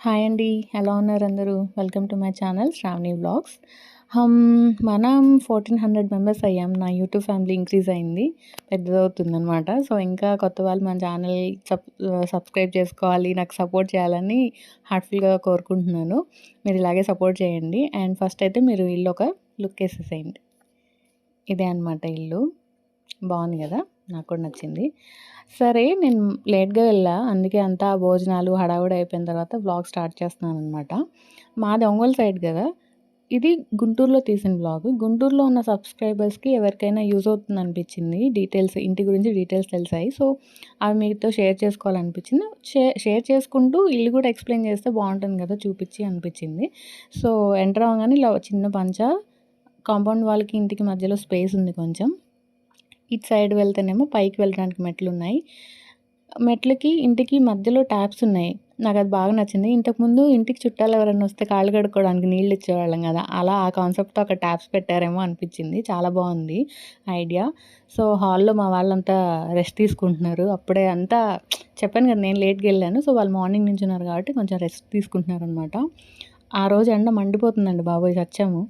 Hi అండి. ఎలా ఉన్నారు అందరూ? Welcome to my channel Sravani blogs మనం ఫోర్టీన్ హండ్రెడ్ మెంబర్స్ అయ్యాం. నా యూట్యూబ్ ఫ్యామిలీ ఇంక్రీజ్ అయింది. పెద్దదవుతుందనమాట సో ఇంకా కొత్త వాళ్ళు మన ఛానల్ సబ్ సబ్స్క్రైబ్ చేసుకోవాలి నాకు సపోర్ట్ చేయాలని హార్ట్ఫుల్గా కోరుకుంటున్నాను. మీరు ఇలాగే సపోర్ట్ చేయండి. అండ్ ఫస్ట్ అయితే మీరు ఇల్లు ఒక లుక్ వేసేసేయండి. ఇదే అనమాట ఇల్లు. బాగుంది కదా? నాకు కూడా నచ్చింది. సరే నేను లేట్గా వెళ్ళా. అందుకే అంతా భోజనాలు హడావుడి అయిపోయిన తర్వాత బ్లాగ్ స్టార్ట్ చేస్తున్నాను అనమాట మాది ఒంగోలు సైడ్ కదా. ఇది గుంటూరులో తీసిన బ్లాగ్ గుంటూరులో ఉన్న సబ్స్క్రైబర్స్కి ఎవరికైనా యూజ్ అవుతుంది అనిపించింది డీటెయిల్స్ ఇంటి గురించి డీటెయిల్స్ తెలిసాయి. సో అవి మీతో షేర్ చేసుకోవాలనిపించింది. షేర్ షేర్ చేసుకుంటూ ఇల్లు కూడా ఎక్స్ప్లెయిన్ చేస్తే బాగుంటుంది కదా చూపించి అనిపించింది. సో ఎంటర్ అవ్వగానే ఇలా చిన్న పంచ కాంపౌండ్ వాళ్ళకి ఇంటికి మధ్యలో స్పేస్ ఉంది కొంచెం. ఇటు సైడ్ వెళ్తేనేమో పైకి వెళ్ళడానికి మెట్లు ఉన్నాయి. మెట్లకి ఇంటికి మధ్యలో ట్యాప్స్ ఉన్నాయి. నాకు అది బాగా నచ్చింది. ఇంతకుముందు ఇంటికి చుట్టాలు ఎవరైనా వస్తే కాళ్ళు కడుక్కోవడానికి నీళ్ళు ఇచ్చేవాళ్ళం కదా అలా ఆ కాన్సెప్ట్తో ఒక ట్యాప్స్ పెట్టారేమో అనిపించింది. చాలా బాగుంది ఐడియా. సో హాల్లో మా వాళ్ళంతా రెస్ట్ తీసుకుంటున్నారు. అప్పుడే అంతా చెప్పాను కదా నేను లేట్కి వెళ్ళాను. సో వాళ్ళు మార్నింగ్ నుంచి ఉన్నారు కాబట్టి కొంచెం రెస్ట్ తీసుకుంటున్నారు అనమాట ఆ రోజు ఎండ మండిపోతుందండి బాబోయ్ వచ్చాము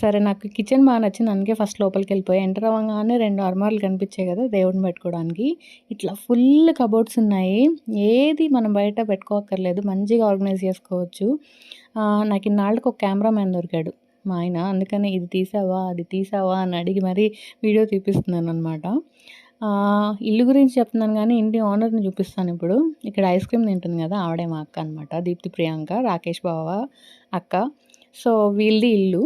సరే నాకు కిచెన్ బాగా నచ్చింది. అందుకే ఫస్ట్ లోపలికి వెళ్ళిపోయి. ఎంటర్ అవ్వగానే రెండు అర్మార్లు కనిపించాయి కదా దేవుడిని పెట్టుకోవడానికి. ఇట్లా ఫుల్ కబోర్డ్స్ ఉన్నాయి. ఏది మనం బయట పెట్టుకోక్కర్లేదు. మంచిగా ఆర్గనైజ్ చేసుకోవచ్చు. నాకు ఇన్నాళ్ళకి ఒక కెమెరామ్యాన్ దొరికాడు మా ఆయన. అందుకనే ఇది తీసావా అది తీసావా అని అడిగి మరీ వీడియో తీపిస్తున్నాను అనమాట ఇల్లు గురించి చెప్తున్నాను కానీ ఇంటి ఓనర్ని చూపిస్తాను ఇప్పుడు. ఇక్కడ ఐస్ క్రీమ్ తింటుంది కదా ఆవిడే మా అక్క అనమాట దీప్తి ప్రియాంక రాకేష్ బావ అక్క. సో వీళ్ళది ఇల్లు.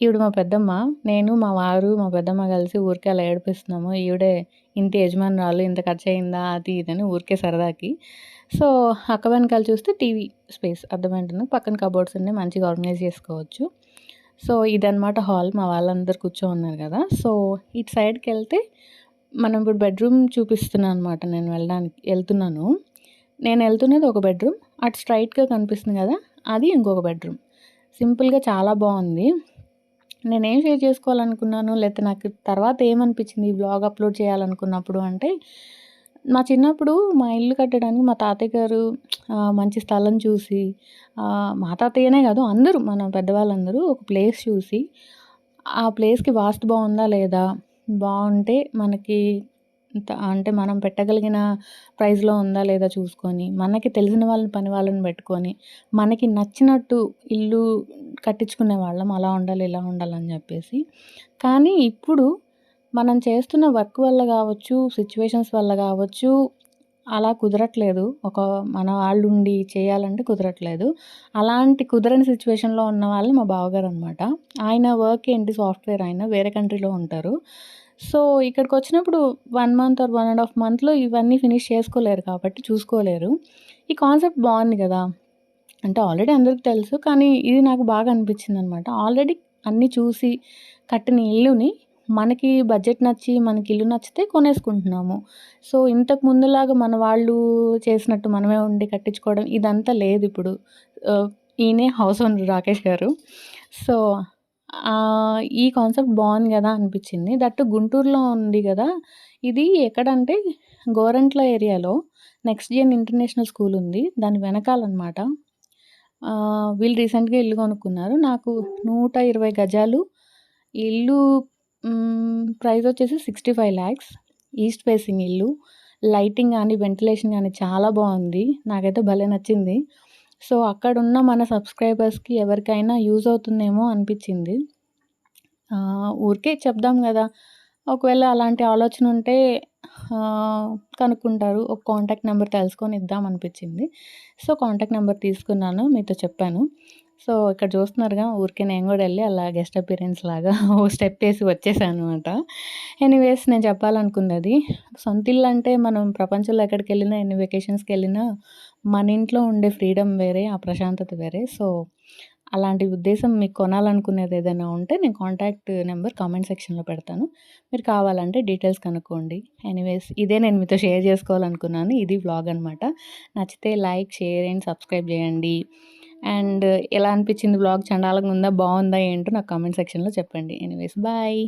ఈవిడ మా పెద్దమ్మ నేను మా వారు మా పెద్దమ్మ కలిసి ఊరికే అలా ఏడిపిస్తున్నాము. ఈవిడే ఇంటి యజమానురాలు ఇంత ఖర్చు అయిందా అది ఇదని ఊరికే సరదాకి. సో అక్క వెనకాల చూస్తే టీవీ స్పేస్ అర్థమైంటుంది. పక్కన కబోర్డ్స్ ఉన్నాయి మంచిగా ఆర్గనైజ్ చేసుకోవచ్చు. సో ఇదనమాట హాల్. మా వాళ్ళందరూ కూర్చో ఉన్నారు కదా. సో ఇటు సైడ్కి వెళ్తే మనం ఇప్పుడు బెడ్రూమ్ చూపిస్తున్నాను అనమాట నేను వెళ్ళడానికి వెళ్తున్నాను. నేను వెళ్తున్నది ఒక బెడ్రూమ్. అటు స్ట్రైట్గా కనిపిస్తుంది కదా అది ఇంకొక బెడ్రూమ్. సింపుల్గా చాలా బాగుంది. నేనేం షేర్ చేసుకోవాలనుకున్నాను? లేకపోతే నాకు తర్వాత ఏమనిపించింది ఈ బ్లాగ్ అప్లోడ్ చేయాలనుకున్నప్పుడు అంటే మా చిన్నప్పుడు మా ఇల్లు కట్టడానికి మా తాతయ్య గారు మంచి స్థలం చూసి మా తాతయ్యనే కాదు అందరూ మన పెద్దవాళ్ళందరూ ఒక ప్లేస్ చూసి ఆ ప్లేస్కి వాస్తు బాగుందా లేదా? బాగుంటే మనకి అంటే మనం పెట్టగలిగిన ప్రైస్లో ఉందా లేదా చూసుకొని మనకి తెలిసిన వాళ్ళని పని వాళ్ళని పెట్టుకొని మనకి నచ్చినట్టు ఇల్లు కట్టించుకునే వాళ్ళం. అలా ఉండాలి ఇలా ఉండాలని చెప్పేసి. కానీ ఇప్పుడు మనం చేస్తున్న వర్క్ వల్ల కావచ్చు సిచ్యువేషన్స్ వల్ల కావచ్చు అలా కుదరట్లేదు. ఒక మన వాళ్ళు ఉండి చేయాలంటే కుదరట్లేదు. అలాంటి కుదరని సిచ్యువేషన్లో ఉన్న వాళ్ళు మా బావగారు అనమాట ఆయన వర్క్ ఏంటి? సాఫ్ట్వేర్ ఆయన వేరే కంట్రీలో ఉంటారు. సో ఇక్కడికి వచ్చినప్పుడు one month or one and half మంత్లో ఇవన్నీ ఫినిష్ చేసుకోలేరు కాబట్టి చూసుకోలేరు. ఈ కాన్సెప్ట్ బాగుంది కదా. అంటే ఆల్రెడీ అందరికి తెలుసు కానీ ఇది నాకు బాగా అనిపించింది అనమాట ఆల్రెడీ అన్నీ చూసి కట్టిన ఇల్లుని మనకి బడ్జెట్ నచ్చి మనకి ఇల్లు నచ్చితే కొనేసుకుంటున్నాము. సో ఇంతకు ముందులాగా మన వాళ్ళు చేసినట్టు మనమే ఉండి కట్టించుకోవడం ఇదంతా లేదు ఇప్పుడు. ఈయనే హౌస్ ఓనర్ రాకేష్ గారు. సో ఈ కాన్సెప్ట్ బాగుంది కదా అనిపించింది. దట్టు గుంటూరులో ఉంది కదా. ఇది ఎక్కడంటే గోరంట్ల ఏరియాలో. నెక్స్ట్ జెన్ ఇంటర్నేషనల్ స్కూల్ ఉంది. దాని వెనకాలన్నమాట వీళ్ళు రీసెంట్గా ఇల్లు కొనుక్కున్నారు. నాకు నూట ఇరవై గజాలు. ఇల్లు ప్రైస్ వచ్చేసి sixty five lakhs east facing ఇల్లు. లైటింగ్ కానీ వెంటిలేషన్ కానీ చాలా బాగుంది. నాకైతే భలే నచ్చింది. సో అక్కడున్న మన సబ్స్క్రైబర్స్కి ఎవరికైనా యూజ్ అవుతుందేమో అనిపించింది. ఊరికే చెప్దాం కదా. ఒకవేళ అలాంటి ఆలోచన ఉంటే కనుక్కుంటారు. ఒక కాంటాక్ట్ నెంబర్ తెలుసుకొని ఇద్దాం అనిపించింది. సో కాంటాక్ట్ నెంబర్ తీసుకున్నాను మీతో చెప్పాను. సో ఇక్కడ చూస్తున్నారుగా ఊరికే నేను కూడా వెళ్ళి అలా గెస్ట్ అపీరెన్స్ లాగా ఓ స్టెప్ వేసి వచ్చేసాను అనమాట ఎనీవేస్ నేను చెప్పాలనుకున్నది సొంత ఇల్లు అంటే మనం ప్రపంచంలో ఎక్కడికి వెళ్ళినా ఎన్ని వెకేషన్స్కి వెళ్ళినా మన ఇంట్లో ఉండే ఫ్రీడమ్ వేరే ఆ ప్రశాంతత వేరే. సో అలాంటి ఉద్దేశం మీకు కొనాలనుకునేది ఏదైనా ఉంటే నేను కాంటాక్ట్ నెంబర్ కామెంట్ సెక్షన్లో పెడతాను. మీరు కావాలంటే డీటెయిల్స్ కనుక్కోండి. ఎనీవేస్ ఇదే నేను మీతో షేర్ చేసుకోవాలనుకున్నాను. ఇది వ్లాగ్ అనమాట నచ్చితే లైక్ షేర్ అండ్ సబ్స్క్రైబ్ చేయండి. అండ్ ఎలా అనిపించింది బ్లాగ్ చండాలంగా ఉందా? బాగుందా? ఏంటో నాకు కామెంట్ సెక్షన్లో చెప్పండి. Anyways bye